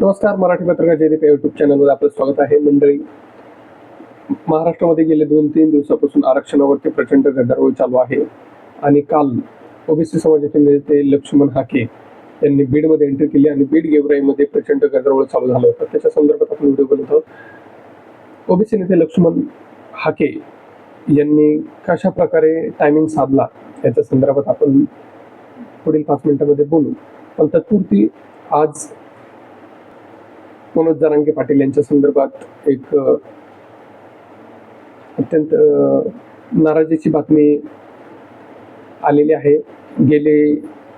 नमस्कार मराठी पत्रकार जयदीप युट्यूब चॅनलमध्ये आपलं स्वागत आहे. मंडळी महाराष्ट्रामध्ये गेले दोन तीन दिवसापासून आरक्षणावरती प्रचंड गदारोळ चालू आहे. आणि काल ओबीसी समाजाचे नेते लक्ष्मण हाके यांनी बीडमध्ये एंट्री केली आणि बीड गेवराईमध्ये प्रचंड गदारोळ चालू झालं होतं. त्याच्या संदर्भात आपण व्हिडिओ बनवत आहोत. ओबीसी नेते लक्ष्मण हाके यांनी कशा प्रकारे टायमिंग साधला याच्या संदर्भात आपण पुढील पाच मिनिटांमध्ये बोलू. पण तत्पुरती आज मनोज जारांगे पाटील यांच्या संदर्भात एक अत्यंत नाराजीची बातमी आलेली आहे. गेले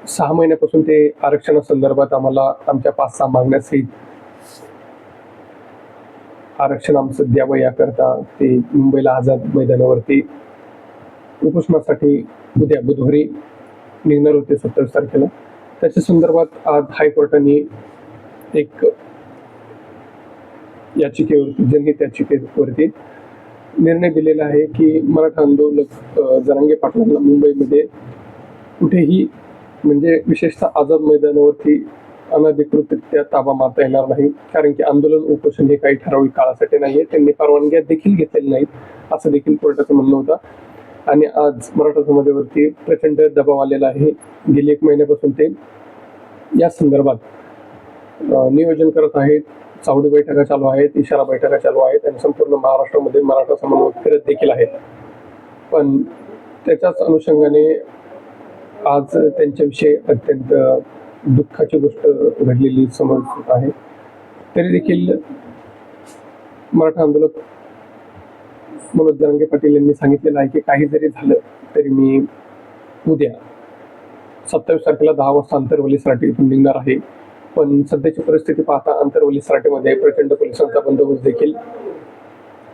सहा महिन्यापासून ते आरक्षणासंदर्भात आम्हाला आमच्या पाच सहा मागण्यासहित आरक्षण आमचं द्यावं याकरता ते मुंबईला आझाद मैदानावरती उपोषणासाठी उद्या बुधवारी निघणार होते सत्तावीस तारखेला. त्याच्या संदर्भात आज हायकोर्टाने एक याचिकेवरती जनहित याचिकेवरती निर्णय दिलेला आहे की मराठा आंदोलक जरांगे पाटलांना मुंबईमध्ये कुठेही म्हणजे विशेषतः आझाद मैदानावरती अनधिकृतरित्या ताबा मारता येणार नाही. कारण की आंदोलन उपोषण हे काही ठराविक काळासाठी नाही आहे त्यांनी परवानग्या देखील घेतलेल्या नाहीत असं देखील कोर्टाचं म्हणणं होतं. आणि आज मराठा समाजावरती प्रचंड दबाव आलेला आहे. गेली एक महिन्यापासून ते या संदर्भात नियोजन करत आहेत. चावडी बैठका चालू आहेत इशारा बैठका चालू आहेत आणि संपूर्ण महाराष्ट्रामध्ये मराठा समन्वय फिरत देखील आहेत. पण त्याच्याच अनुषंगाने आज त्यांच्याविषयी अत्यंत दुःखाची गोष्ट घडलेली समोर होत आहे. तरी देखील मराठा आंदोलक मनोज जरांगे पाटील यांनी सांगितलेलं आहे की काही जरी झालं तरी मी उद्या सत्तावीस तारखेला दहा वाजता आंतरवली इथून निघणार आहे. पण सध्याची परिस्थिती पाहता आंतरवली सराटीमध्ये प्रचंड पोलिसांचा बंदोबस्त देखील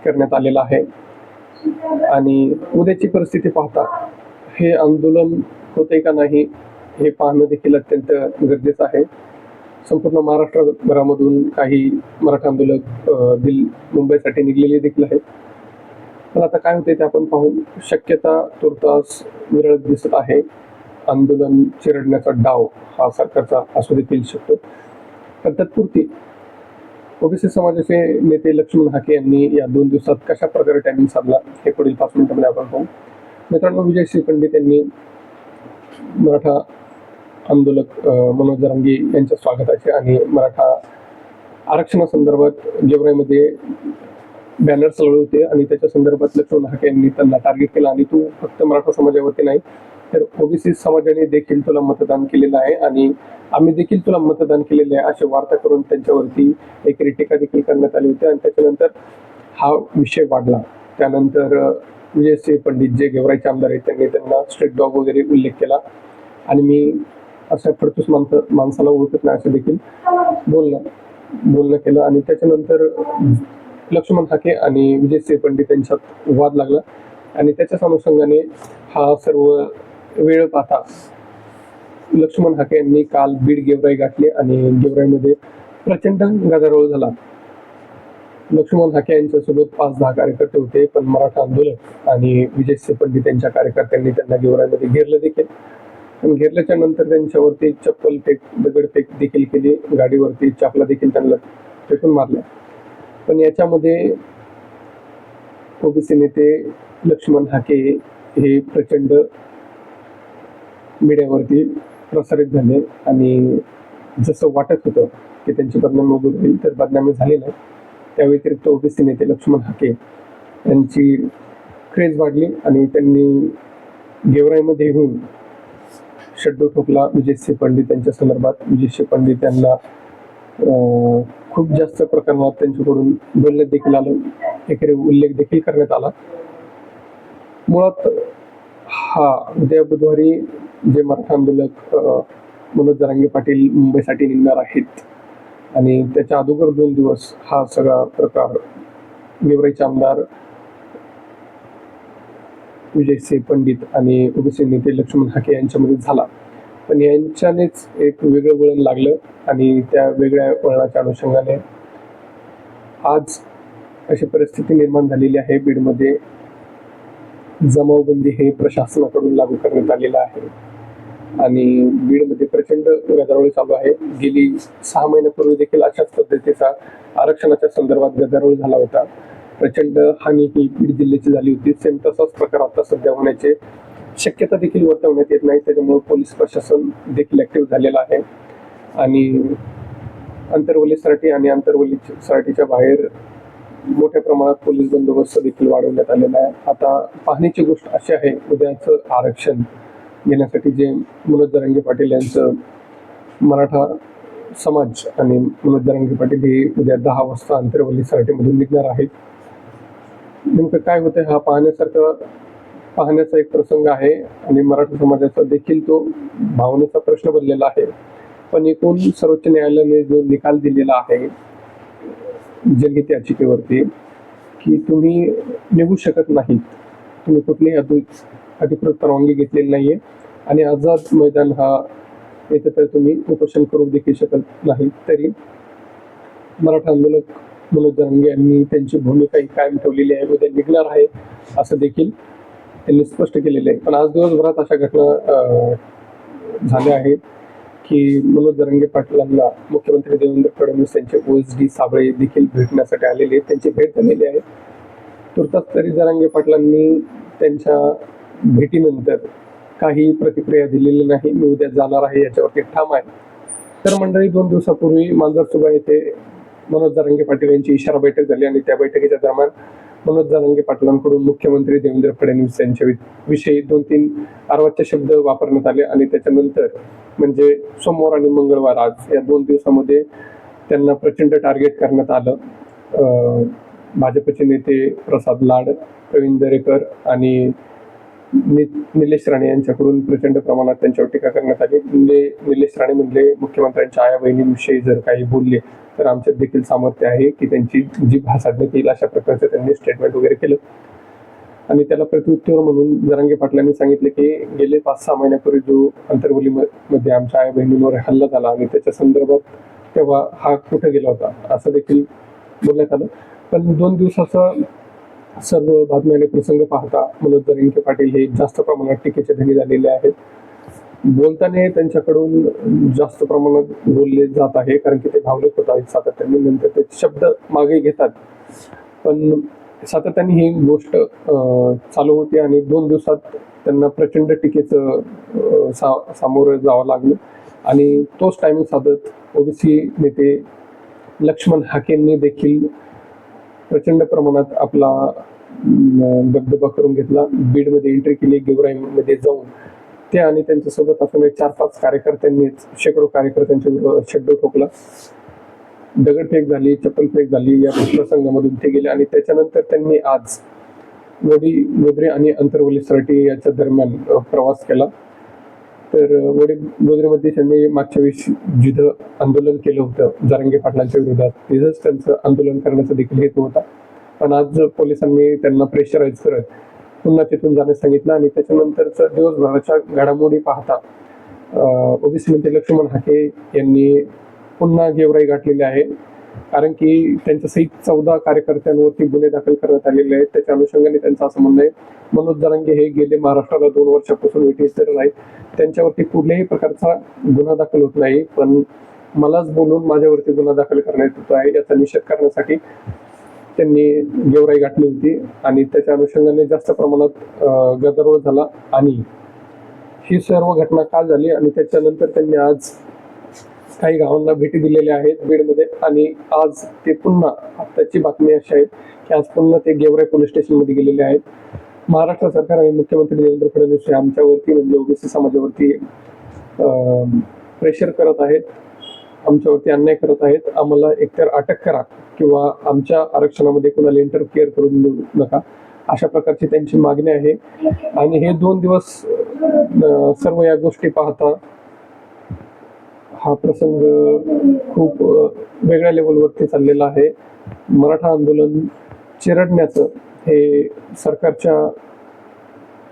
करण्यात आलेला आहे. आणि उद्याची परिस्थिती पाहता हे आंदोलन होते का नाही हे पाहणं देखील अत्यंत गरजेचं आहे. संपूर्ण महाराष्ट्रभरामधून काही मराठा आंदोलक दिल मुंबईसाठी निघलेले देखील आहेत. पण आता काय होते ते आपण पाहू. शक्यता तुर्तास विरळ दिसत आहे. आंदोलन चिरडण्याचा डाव हा सरकारचा असू देखील शकतो. पण तत्पुरती ओबीसी समाजाचे नेते लक्ष्मण हाके यांनी या दोन दिवसात कशा प्रकारे टायमिंग साधला हे पुढील पाच मिनिटांमध्ये आपण पाहू. मित्रांनो विजय श्री पंडित यांनी मराठा आंदोलक मनोज जरांगे यांच्या स्वागताचे आणि मराठा आरक्षणासंदर्भात गेवराईमध्ये बॅनर्स लावले होते आणि त्याच्या संदर्भात लक्ष्मण हाके यांनी त्यांना टार्गेट केला. आणि तू फक्त मराठा समाजावरती नाही तर ओबीसी समाजाने देखील तुला मतदान केलेलं आहे आणि आम्ही देखील तुला मतदान केलेलं आहे अशी वार्ता करून त्यांच्यावरती एक टीका देखील करण्यात आली होती. आणि त्याच्यानंतर हा विषय वाढला. त्यानंतर विजय सिंह पंडित जे गेवराईचे आमदार आहेत त्यांनी त्यांना स्ट्रीट डॉग वगैरे उल्लेख केला. आणि मी अशा फडतूस माणसं माणसाला ओळखत नाही असं देखील बोलणं बोलणं केलं. आणि त्याच्यानंतर लक्ष्मण हाके आणि विजय सिंह पंडित यांच्यात वाद लागला. आणि त्याच्याच अनुषंगाने हा सर्व वेळ पाहता लक्ष्मण हाके यांनी काल बीड गेवराई गाठली आणि गेवराईमध्ये प्रचंड गदारोळ झाला. लक्ष्मण हाके यांच्यासोबत पाच दहा कार्यकर्ते होते पण मराठा आंदोलक आणि विजयसिंह पंडित यांच्या कार्यकर्त्यांनी त्यांना गेवराईमध्ये घेरलं देखील. पण घेरल्याच्या नंतर त्यांच्यावरती चप्पल फेक दगडफेक देखील केली गाडीवरती चापला देखील त्यांना फेकून मारल्या पण याच्यामध्ये ओबीसी नेते लक्ष्मण हाके हे प्रचंड मीडियावरती प्रसारित झाले आणि जसं वाटत होतं की त्यांची बदनामी वगैरे होईल तर बदनामी झाली नाही त्या व्यतिरिक्त ओबीसी नेते लक्ष्मण हाके यांची क्रेज वाढली आणि त्यांनी गेवराईमध्ये येऊन शड्डू ठोकला विजयसिंह पंडित यांच्या संदर्भात. विजयसिंह पंडित यांना खूप जास्त प्रकरणात त्यांच्याकडून बोलण्यात देखील आलं. एकरे उल्लेख देखील करण्यात आला. मुळात हा उद्या बुधवारी जे मराठा आंदोलक मनोज जरांगे पाटील मुंबईसाठी निघणार आहेत. आणि त्याच्या अगोदर दोन दिवस हा सगळा प्रकार गेवराईचे आमदार विजयसिंह पंडित आणि ओबीसी नेते लक्ष्मण हाके यांच्यामध्ये झाला. पण यांच्यानेच एक वेगळं वळण लागलं आणि त्या वेगळ्या वळणाच्या अनुषंगाने आज अशी परिस्थिती निर्माण झालेली आहे. बीडमध्ये जमावबंदी हे प्रशासनाकडून लागू करण्यात आलेलं आहे. आणि बीडमध्ये प्रचंड गदारोळ चालू आहे. गेली सहा महिन्यापूर्वी देखील अशाच पद्धतीचा आरक्षणाच्या संदर्भात गदारोळ झाला होता. प्रचंड हानी ही बीड जिल्ह्याची झाली होती. सेम तसाच प्रकार आता सध्या होण्याचे शक्यता देखील वर्तवण्यात येत नाही. त्याच्यामुळे पोलीस प्रशासन देखील ऍक्टिव्ह झालेलं आहे. आणि अंतरवली सराटी आणि आंतरवली सराटीच्या बाहेर मोठ्या प्रमाणात पोलीस बंदोबस्त देखील वाढवण्यात आलेला आहे. आता पाहण्याची गोष्ट अशी आहे उद्याचं आरक्षण घेण्यासाठी जे मनोज दरंगे पाटील यांचं मराठा समाज आणि मनोज दरंगे पाटील हे उद्या दहा वाजता अंतरवली सराटीमधून निघणार आहेत. नेमकं काय होतं हा पाहण्यासारखं पाहण्याचा एक प्रसंग आहे आणि मराठा समाजाचा देखील तो भावनेचा प्रश्न बनलेला आहे. पण एकूण सर्वोच्च न्यायालयाने जो निकाल दिलेला आहे जनहित याचिकेवरती की तुम्ही निघू शकत नाहीत. तुम्ही कुठलीही अधि- अधिकृत परवानगी घेतलेली नाहीये. आणि आझाद मैदान हा येथे तर तुम्ही उपोषण करू देखील शकत नाही. तरी मराठा आंदोलक मनोज दरंगे यांनी त्यांची भूमिका ही कायम ठेवलेली आहे. उद्या निघणार आहे असं देखील त्यांनी स्पष्ट केलेलं आहे. पण आज दिवसभरात अशा घटना झाल्या आहेत की मनोज दरंगे पाटलांना मुख्यमंत्री देवेंद्र फडणवीस यांचे ओएस डी साबळे देखील भेटण्यासाठी आलेले आहेत. त्यांची भेट झालेली आहे. तुर्तास तरी दरंगे पाटलांनी त्यांच्या भेटीनंतर काही प्रतिक्रिया दिलेली नाही. मी उद्या जाणार आहे याच्यावरती ठाम आहे. तर मंडळी दोन दिवसापूर्वी मांजरसुबा येथे मनोज जरांगे पाटील यांची इशारा बैठक झाली आणि त्या बैठकीच्या दरम्यान मनोज जरांगे पाटलांकडून मुख्यमंत्री देवेंद्र फडणवीस यांच्या विषयी दोन तीन अर्वाच्य शब्द वापरण्यात आले आणि त्याच्यानंतर म्हणजे सोमवार आणि मंगळवार आज या दोन दिवसामध्ये त्यांना प्रचंड टार्गेट करण्यात आलं. भाजपचे नेते प्रसाद लाड प्रवीण दरेकर आणि निलेश राणे यांच्याकडून प्रचंड प्रमाणात त्यांच्यावर टीका करण्यात आली. निले निलेश राणे म्हणले मुख्यमंत्र्यांच्या आया बहिणींविषयी जर काही बोलले तर आमच्यात देखील सामर्थ्य आहे की त्यांची जी भासाडण्यात येईल अशा प्रकारचं त्यांनी स्टेटमेंट वगैरे केलं. आणि त्याला प्रत्युत्तर म्हणून जरांगे पाटलांनी सांगितले की गेले पाच सहा महिन्यापूर्वी जो अंतरवली मध्ये आमच्या आई बहिणींवर हल्ला झाला आणि त्याच्या संदर्भात तेव्हा हा कुठे गेला होता असं देखील बोलण्यात आलं. पण दोन दिवसाचा सर्व बातम्या आणि प्रसंग पाहता मनोज दरिंके पाटील हे जास्त प्रमाणात टीकेचे धनी झालेले आहेत. बोलताना त्यांच्याकडून जास्त प्रमाणात बोलले जात आहे कारण की ते भावनिक होत. आहेत सातत्याने नंतर ते शब्द मागे घेतात. पण सातत्याने ही गोष्ट अं, चालू होती आणि दोन दिवसात त्यांना प्रचंड टीकेचं सा सामोरं जावं लागलं. आणि तोच टायमिंग साधत ओबीसी नेते लक्ष्मण हाकेंनी देखील प्रचंड प्रमाणात आपला दबदबा करून घेतला. बीडमध्ये एंट्री केली गेवराईमध्ये जाऊन. ते आणि त्यांच्यासोबत असणारे चार पाच कार्यकर्त्यांनी शेकडो कार्यकर्त्यांच्या विरोधात शेड्डो ठोकला. दगडफेक झाली चप्पलफेक झाली या प्रसंगामधून ते गेले आणि त्याच्यानंतर त्यांनी आज वडी वगैरे आणि अंतरवली सराटी याच्या दरम्यान प्रवास केला. तर अ, गोदरेमध्ये त्यांनी मागच्या वेळेस जिथं आंदोलन केलं होतं. जारंगे पाटलांच्या विरोधात. तिथंच त्यांचं आंदोलन करण्याचा देखील हेतू होता. पण आज पोलिसांनी त्यांना प्रेशराईज करत पुन्हा तिथून जाण्यास सांगितलं आणि त्याच्यानंतरचा दिवसभराच्या घडामोडी पाहता ओबीसी मंत्री लक्ष्मण हाके यांनी पुन्हा गेवराई गाठलेली आहे. कारण की त्यांच्यासहित चौदा कार्यकर्त्यांवरती गुन्हे दाखल करण्यात आलेले आहेत. त्याच्या अनुषंगाने त्यांचं असं म्हणणं आहे मनोज जरांगे हे गेले महाराष्ट्राला दोन वर्षापासून वेटीस आहेत. त्यांच्यावरती कुठल्याही प्रकारचा गुन्हा दाखल होत नाही पण मलाच बोलून माझ्यावरती गुन्हा दाखल करण्यात येतो आहे याचा निषेध करण्यासाठी त्यांनी गेवराई गाठली होती आणि त्याच्या अनुषंगाने जास्त प्रमाणात गदारोळ झाला. आणि ही सर्व घटना का झाली आणि त्याच्यानंतर त्यांनी आज काही गावांना भेटी दिलेल्या आहेत बीडमध्ये. आणि आज ते पुन्हा आत्ताची बातमी अशी आहे की आज पुन्हा ते गेवराई पोलीस स्टेशनमध्ये गेलेले आहेत. महाराष्ट्र सरकार आणि मुख्यमंत्री देवेंद्र फडणवीस हे आमच्यावरती म्हणजे ओबीसी समाजावरती प्रेशर करत आहेत. आमच्यावरती अन्याय करत आहेत. आम्हाला एकतर अटक करा किंवा आमच्या आरक्षणामध्ये कोणाला इंटरफिअर करून देऊ नका. अशा प्रकारची त्यांची मागणी आहे. आणि हे दोन दिवस सर्व या गोष्टी पाहता हा प्रसंग खूप वेगळ्या लेवलवरती चाललेला आहे. मराठा आंदोलन चिरडण्याचं हे सरकारच्या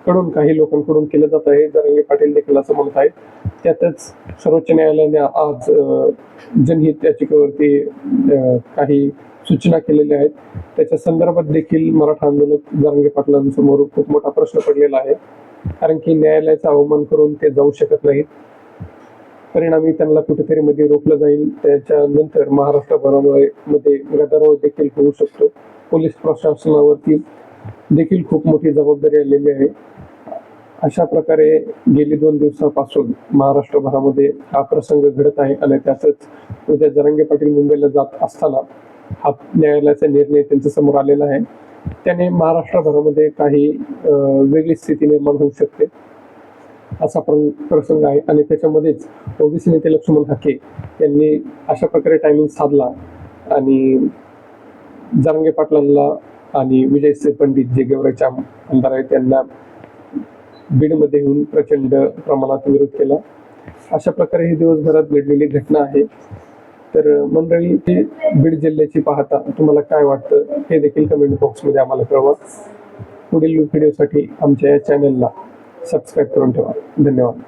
कडून काही लोकांकडून केलं जात आहे. जरंगे पाटील देखील असं म्हणत आहेत. त्यातच सर्वोच्च न्यायालयाने आज जनहित याचिकेवरती काही सूचना केलेल्या आहेत. त्याच्या संदर्भात देखील मराठा आंदोलक जरंगे पाटलांसमोर खूप मोठा प्रश्न पडलेला आहे. कारण की न्यायालयाचा अवमान करून ते जाऊ शकत नाहीत. परिणामी त्यांना कुठेतरी मध्ये रोखलं जाईल. त्याच्यानंतर महाराष्ट्रभरामुळे मध्ये गदारोळ देखील होऊ शकतो. पोलीस प्रशासनावरती देखील खूप मोठी जबाबदारी आलेली आहे. अशा प्रकारे गेली दोन दिवसापासून महाराष्ट्रभरामध्ये हा प्रसंग घडत आहे आणि त्यातच उद्या जरांगे पाटील मुंबईला जात असताना हा न्यायालयाचा निर्णय त्यांच्यासमोर आलेला आहे. त्याने महाराष्ट्रभरामध्ये काही वेगळी स्थिती निर्माण होऊ शकते. असा प्रसंग आहे. आणि त्याच्यामध्येच ओबीसी नेते लक्ष्मण हाके यांनी अशा प्रकारे टायमिंग साधला. आणि जरांगे पाटलांना आणि विजय पंडित जे गेवराचे आमदार आहेत त्यांना बीडमध्ये येऊन प्रचंड प्रमाणात विरोध केला. अशा प्रकारे ही दिवसभरात घडलेली घटना आहे. तर मंडळी ते बीड जिल्ह्याची पाहता तुम्हाला काय वाटतं हे देखील कमेंट बॉक्समध्ये आम्हाला कळवा. पुढील व्हिडिओसाठी आमच्या या चॅनलला सबस्क्राईब करून ठेवा धन्यवाद